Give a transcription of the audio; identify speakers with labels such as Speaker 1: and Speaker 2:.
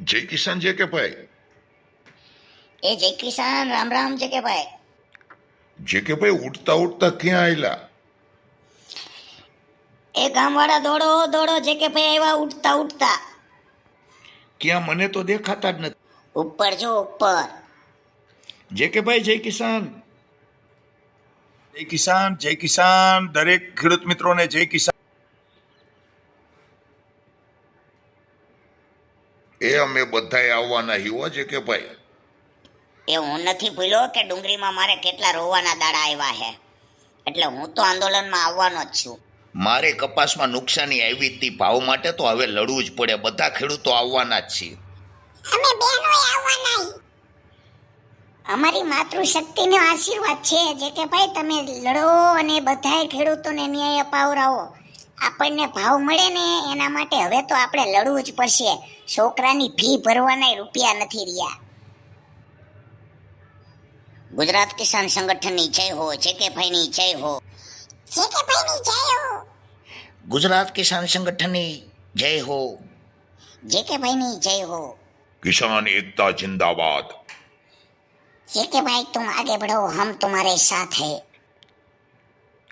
Speaker 1: જય કિસાન જે કે ભાઈ?
Speaker 2: એ જય કિસાન રામ રામ જે કે ભાઈ.
Speaker 1: જે કે ભાઈ ઉઠતા ઉઠતા ક્યાં આયલા?
Speaker 2: એ ગામવાળા દોડો દોડો જે કે ભાઈ આવ્યા ઉઠતા ઉઠતા
Speaker 3: ક્યાં મને તો દેખાતા જ નથી.
Speaker 2: ઉપર જો ઉપર.
Speaker 3: જે કે ભાઈ જય કિસાન. જય કિસાન જય કિસાન. દરેક ખેડૂત મિત્રોને જય કિસાન.
Speaker 1: એ અમે બધાએ આવવાના હીવો છે કે ભાઈ
Speaker 2: એ હું નથી ભૂલ્યો કે ડુંગળીમાં મારે કેટલા રોવાના દાડા આવ્યા છે એટલે હું તો આંદોલનમાં આવવાનો જ છું.
Speaker 3: મારે કપાસમાં નુકસાની આવી હતી ભાવ માટે તો હવે લડવું જ પડે. બધા ખેડૂતો આવવાના જ છીએ.
Speaker 2: અમે બહેનોય આવવાના અમારી માતૃશક્તિનો આશીર્વાદ છે જે કે ભાઈ તમે લડો અને બધાય ખેડૂતોને ન્યાય અપાવરાવો. આપણને ભાવ મળે ને એના માટે હવે તો આપણે લડવું જ પડશે છોકરાની ફી ભરવાના રૂપિયા નથી રહ્યા ગુજરાત કિસાન સંગઠનની જય હો જે કે ભાઈની જય હો જે કે ભાઈની જય હો
Speaker 3: ગુજરાત કિસાન સંગઠનની જય હો
Speaker 2: જે કે ભાઈની જય હો
Speaker 1: કિસાન એકતા જિંદાબાદ
Speaker 2: જે કે भाई तुम आगे बढ़ो हम तुम्हारे साथ है